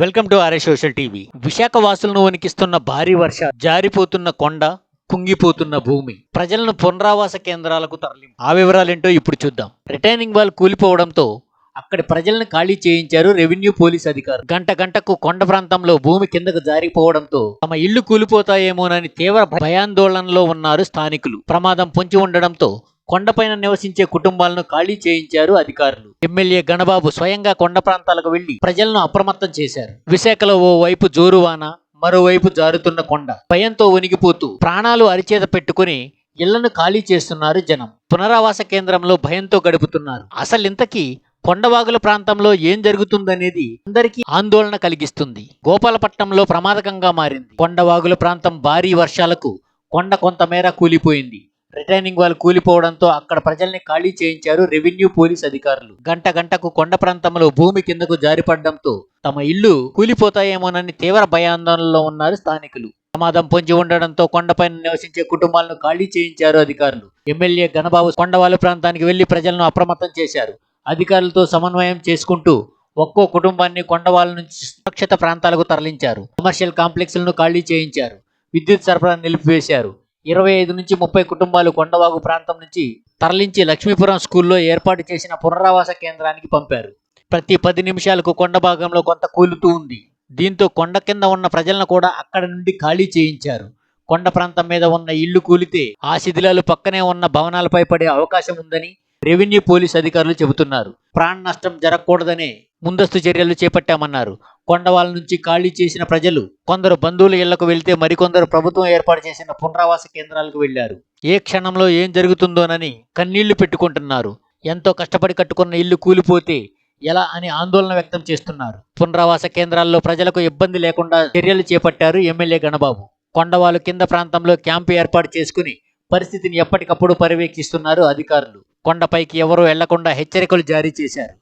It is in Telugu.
Welcome to RA social TV. Visakha వాసులను వణికిస్తున్న భారీ వర్ష జారిపోతున్న కొండ కుంగిపోతున్న భూమి. ప్రజలను పునరావాస కేంద్రాలకు తరలి ఆ వివరాలేంటో ఇప్పుడు చూద్దాం. రిటైనింగ్ వాల్ కూలిపోవడంతో అక్కడి ప్రజలను ఖాళీ చేయించారు రెవెన్యూ పోలీస్ అధికారులు. గంట గంటకు కొండ ప్రాంతంలో భూమి కిందకు జారిపోవడంతో తమ ఇళ్ళు కూలిపోతాయేమోనని తీవ్ర భయాందోళనలో ఉన్నారు స్థానికులు. ప్రమాదం పొంచి ఉండడంతో కొండపైన నివసించే కుటుంబాలను ఖాళీ చేయించారు అధికారులు. ఎమ్మెల్యే గణబాబు స్వయంగా కొండ ప్రాంతాలకు వెళ్ళి ప్రజలను అప్రమత్తం చేశారు. విశాఖలో ఓ వైపు జోరువాన మరోవైపు జారుతున్న కొండ. భయంతో వణిగిపోతూ ప్రాణాలు అరిచేత పెట్టుకుని ఇళ్ళను ఖాళీ చేస్తున్నారు జనం. పునరావాస కేంద్రంలో భయంతో గడుపుతున్నారు. అసలు ఇంతకీ కొండవాగుల ప్రాంతంలో ఏం జరుగుతుందనేది అందరికీ ఆందోళన కలిగిస్తుంది. గోపాలపట్నంలో ప్రమాదకంగా మారింది. కొండవాగుల ప్రాంతం భారీ వర్షాలకు కొండ కొంతమేర కూలిపోయింది. రిటైనింగ్ వాళ్ళు కూలిపోవడంతో అక్కడ ప్రజల్ని ఖాళీ చేయించారు రెవెన్యూ పోలీస్ అధికారులు. గంట గంటకు కొండ ప్రాంతంలో భూమి కిందకు జారిపడడంతో తమ ఇల్లు కూలిపోతాయేమోనని తీవ్ర భయాందోళనలో ఉన్నారు స్థానికులు. ప్రమాదం పొంచి ఉండడంతో కొండపైన నివసించే కుటుంబాలను ఖాళీ చేయించారు అధికారులు. ఎమ్మెల్యే గణబాబు కొండవాలు ప్రాంతానికి వెళ్ళి ప్రజలను అప్రమత్తం చేశారు. అధికారులతో సమన్వయం చేసుకుంటూ ఒక్కో కుటుంబాన్ని కొండవాళ్ళ నుంచి సురక్షిత ప్రాంతాలకు తరలించారు. కమర్షియల్ కాంప్లెక్స్లను ఖాళీ చేయించారు. విద్యుత్ సరఫరా నిలిపివేశారు. ఇరవై ఐదు నుంచి ముప్పై కుటుంబాలు కొండవాగు ప్రాంతం నుంచి తరలించి లక్ష్మీపురం స్కూల్లో ఏర్పాటు చేసిన పునరావాస కేంద్రానికి పంపారు. ప్రతి పది నిమిషాలకు కొండ భాగంలో కొంత కూలుతూ ఉంది. దీంతో కొండ కింద ఉన్న ప్రజలను కూడా అక్కడ నుండి ఖాళీ చేయించారు. కొండ ప్రాంతం మీద ఉన్న ఇళ్ళు కూలితే ఆ శిథిలాలు పక్కనే ఉన్న భవనాలపై పడే అవకాశం ఉందని రెవెన్యూ పోలీస్ అధికారులు చెబుతున్నారు. ప్రాణ నష్టం జరగకూడదనే ముందస్తు చర్యలు చేపట్టామన్నారు. కొండవాళ్ళ నుంచి ఖాళీ చేసిన ప్రజలు కొందరు బంధువుల ఇళ్ళకు వెళ్తే మరికొందరు ప్రభుత్వం ఏర్పాటు చేసిన పునరావాస కేంద్రాలకు వెళ్ళారు ఏ క్షణంలో ఏం జరుగుతుందోనని కన్నీళ్ళు పెట్టుకుంటున్నారు. ఎంతో కష్టపడి కట్టుకున్న ఇల్లు కూలిపోతే ఎలా అని ఆందోళన వ్యక్తం చేస్తున్నారు. పునరావాస కేంద్రాల్లో ప్రజలకు ఇబ్బంది లేకుండా చర్యలు చేపట్టారు ఎమ్మెల్యే గణబాబు. కొండవాలు కింద ప్రాంతంలో క్యాంపు ఏర్పాటు చేసుకుని పరిస్థితిని ఎప్పటికప్పుడు పర్యవేక్షిస్తున్నారు అధికారులు. కొండపైకి ఎవరూ వెళ్ళకుండా హెచ్చరికలు జారీ చేశారు.